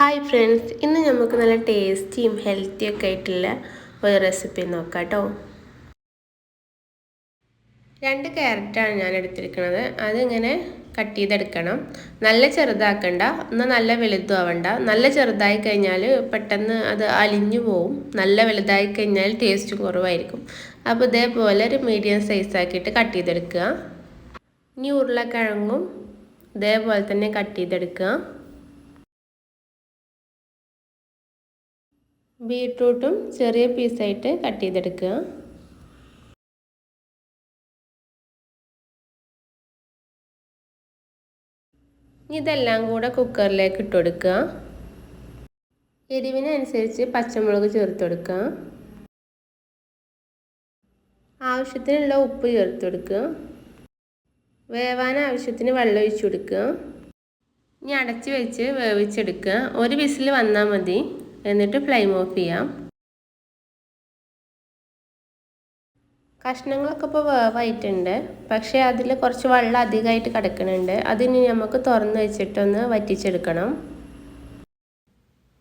Hi friends ഇന്ന് നമുക്ക് നല്ല ടേസ്റ്റിയും ഹെൽത്തിയൊക്കെ ആയിട്ടുള്ള ഒരു റെസിപ്പി നോക്കാം കേട്ടോ രണ്ട് ക്യാരറ്റാണ് ഞാൻ എടുത്തിരിക്കുന്നത്. അതിങ്ങനെ കട്ട് ചെയ്തെടുക്കണം. നല്ല ചെറുതാക്കണ്ട എന്നാൽ നല്ല വലുതും ആവണ്ട നല്ല ചെറുതായി കഴിഞ്ഞാൽ പെട്ടെന്ന് അത് അലിഞ്ഞു പോവും. നല്ല വലുതായി കഴിഞ്ഞാൽ ടേസ്റ്റ് കുറവായിരിക്കും. അപ്പോൾ ഇതേപോലെ ഒരു മീഡിയം സൈസാക്കിയിട്ട് കട്ട് ചെയ്തെടുക്കുക. ഇനി ഉരുളക്കിഴങ്ങും ഇതേപോലെ തന്നെ കട്ട് ചെയ്തെടുക്കുക. ബീട്രൂട്ടും ചെറിയ പീസായിട്ട് കട്ട് ചെയ്തെടുക്കുക. ഇതെല്ലാം കൂടെ കുക്കറിലേക്ക് ഇട്ട് കൊടുക്കുക. എരിവിനനുസരിച്ച് പച്ചമുളക് ചേർത്ത് കൊടുക്കുക. ആവശ്യത്തിനുള്ള ഉപ്പ് ചേർത്ത് കൊടുക്കുക. വേവാൻ ആവശ്യത്തിന് വെള്ളം ഒഴിച്ചു കൊടുക്കുക. ഇനി അടച്ച് വെച്ച് വേവിച്ചെടുക്കുക. ഒരു വിസിൽ വന്നാൽ മതി. എന്നിട്ട് ഫ്ലെയിം ഓഫ് ചെയ്യാം. കഷ്ണങ്ങളൊക്കെ ഇപ്പോൾ വേവായിട്ടുണ്ട്. പക്ഷേ അതിൽ കുറച്ച് വെള്ളം അധികമായിട്ട് കിടക്കുന്നുണ്ട്. അതിന് നമുക്ക് തുറന്ന് വെച്ചിട്ടൊന്ന് വറ്റിച്ചെടുക്കണം.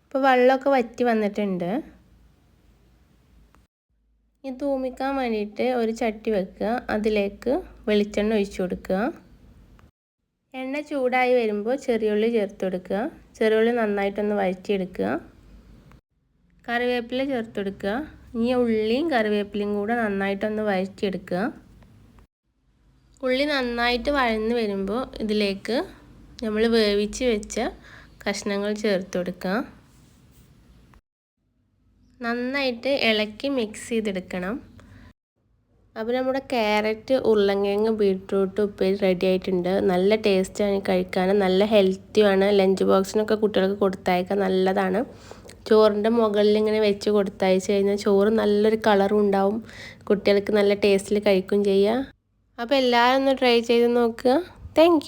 ഇപ്പോൾ വെള്ളമൊക്കെ വറ്റി വന്നിട്ടുണ്ട്. ഇനി തൂമിക്കാൻ വേണ്ടിയിട്ട് ഒരു ചട്ടി വെക്കുക. അതിലേക്ക് വെളിച്ചെണ്ണ ഒഴിച്ചു കൊടുക്കുക. എണ്ണ ചൂടായി വരുമ്പോൾ ചെറിയുള്ളി ചേർത്ത് കൊടുക്കുക. ചെറിയുള്ളി നന്നായിട്ടൊന്ന് വഴറ്റിയെടുക്കുക. കറിവേപ്പില ചേർത്തെടുക്കുക. ഇനി ഉള്ളിയും കറിവേപ്പിലയും കൂടെ നന്നായിട്ടൊന്ന് വഴറ്റിയെടുക്കുക. ഉള്ളി നന്നായിട്ട് വഴന്ന് വരുമ്പോൾ ഇതിലേക്ക് നമ്മൾ വേവിച്ച് വെച്ച കഷ്ണങ്ങൾ ചേർത്ത് കൊടുക്കുക നന്നായിട്ട് ഇളക്കി മിക്സ് ചെയ്തെടുക്കണം. അപ്പോൾ നമ്മുടെ ക്യാരറ്റ് ഉരുളങ്കിഴങ്ങ് ബീട്രൂട്ട് ഉപ്പേരി റെഡി ആയിട്ടുണ്ട്. നല്ല ടേസ്റ്റാണ് കഴിക്കാൻ. നല്ല ഹെൽത്തിയാണ് ലഞ്ച് ബോക്സിനൊക്കെ കുട്ടികൾക്ക് കൊടുത്തയക്കാൻ നല്ലതാണ്. ചോറിന്റെ മുകളിൽ ഇങ്ങനെ വെച്ച് കൊടുത്തയച്ച് കഴിഞ്ഞാൽ ചോറ് നല്ലൊരു കളറും ഉണ്ടാവും. കുട്ടികൾക്ക് നല്ല ടേസ്റ്റിൽ കഴിക്കും ചെയ്യുക അപ്പോൾ എല്ലാവരും ഒന്ന് ട്രൈ ചെയ്ത് നോക്കുക. താങ്ക്